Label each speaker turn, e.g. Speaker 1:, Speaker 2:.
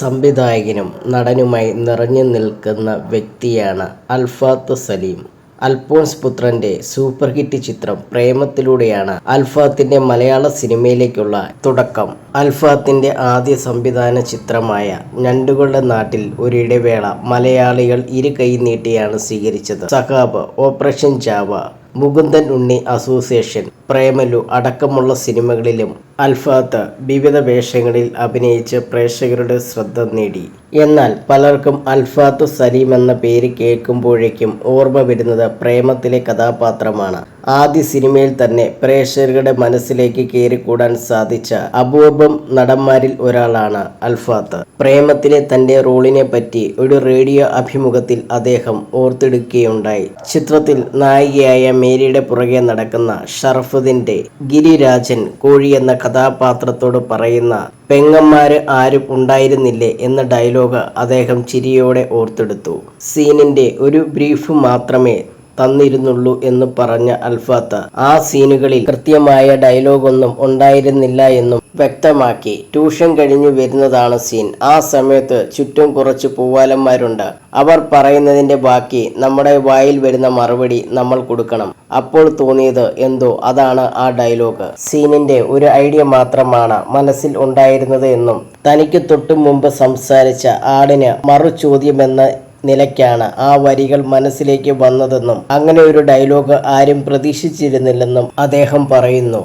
Speaker 1: സംവിധായകനും നടനുമായി നിറഞ്ഞു നിൽക്കുന്ന വ്യക്തിയാണ് അൽഫാത്ത് സലീം. അൽഫോൺസ് പുത്രന്റെ സൂപ്പർ ഹിറ്റ് ചിത്രം പ്രേമത്തിലൂടെയാണ് അൽഫാത്തിന്റെ മലയാള സിനിമയിലേക്കുള്ള തുടക്കം. അൽഫാത്തിന്റെ ആദ്യ സംവിധാന ചിത്രമായ ഞണ്ടുകളുടെ നാട്ടിൽ ഒരിടവേള മലയാളികൾ ഇരു കൈ നീട്ടിയാണ് സ്വീകരിച്ചത്. സഹാബ് operation Java Mukundan Unni association Premalu അടക്കമുള്ള സിനിമകളിലും അൽഫാത്ത് വിവിധ വേഷങ്ങളിൽ അഭിനയിച്ച് പ്രേക്ഷകരുടെ ശ്രദ്ധ നേടി. എന്നാൽ പലർക്കും അൽഫാത്ത് സലീം എന്ന പേര് കേൾക്കുമ്പോഴേക്കും ഓർമ്മ വരുന്നത് പ്രേമത്തിലെ കഥാപാത്രമാണ്. ആദ്യ സിനിമയിൽ തന്നെ പ്രേക്ഷകരുടെ മനസ്സിലേക്ക് കയറിക്കൂടാൻ സാധിച്ച അപൂർവം നടന്മാരിൽ ഒരാളാണ് അൽഫാത്ത്. പ്രേമത്തിലെ തന്റെ റോളിനെ പറ്റി ഒരു റേഡിയോ അഭിമുഖത്തിൽ അദ്ദേഹം ഓർത്തെടുക്കുകയുണ്ടായി. ചിത്രത്തിൽ നായികയായ മേരിയുടെ പുറകെ നടക്കുന്ന ഷറഫുദ്ദീന്റെ ഗിരിരാജൻ കോഴി എന്ന കഥാപാത്രത്തോട് പറയുന്ന പെങ്ങന്മാര് ആരും ഉണ്ടായിരുന്നില്ലേ എന്ന ഡയലോഗ് അദ്ദേഹം ചിരിയോടെ ഓർത്തെടുത്തു. സീനിന്റെ ഒരു ബ്രീഫ് മാത്രമേ തന്നിരുന്നുള്ളൂ എന്ന് പറഞ്ഞ അൽഫാത്ത ആ സീനുകളിൽ കൃത്യമായ ഡയലോഗൊന്നും ഉണ്ടായിരുന്നില്ല എന്നും വ്യക്തമാക്കി. ട്യൂഷൻ കഴിഞ്ഞു വരുന്നതാണ് സീൻ. ആ സമയത്ത് ചുറ്റും കുറച്ച് പൂവാലന്മാരുണ്ട്. അവർ പറയുന്നതിന്റെ ബാക്കി നമ്മുടെ വായിൽ വരുന്ന മറുപടി നമ്മൾ കൊടുക്കണം. അപ്പോൾ തോന്നിയത് എന്തോ അതാണ് ആ ഡയലോഗ്. സീനിന്റെ ഒരു ഐഡിയ മാത്രമാണ് മനസ്സിൽ ഉണ്ടായിരുന്നത് എന്നും തനിക്ക് തൊട്ടു മുമ്പ് സംസാരിച്ച ആടിന് മറു ചോദ്യമെന്ന നിലയ്ക്കാണ് ആ വരികൾ മനസ്സിലേക്ക് വന്നതെന്നും അങ്ങനെ ഒരു ഡയലോഗ് ആരും പ്രതീക്ഷിച്ചിരുന്നില്ലെന്നും അദ്ദേഹം പറയുന്നു.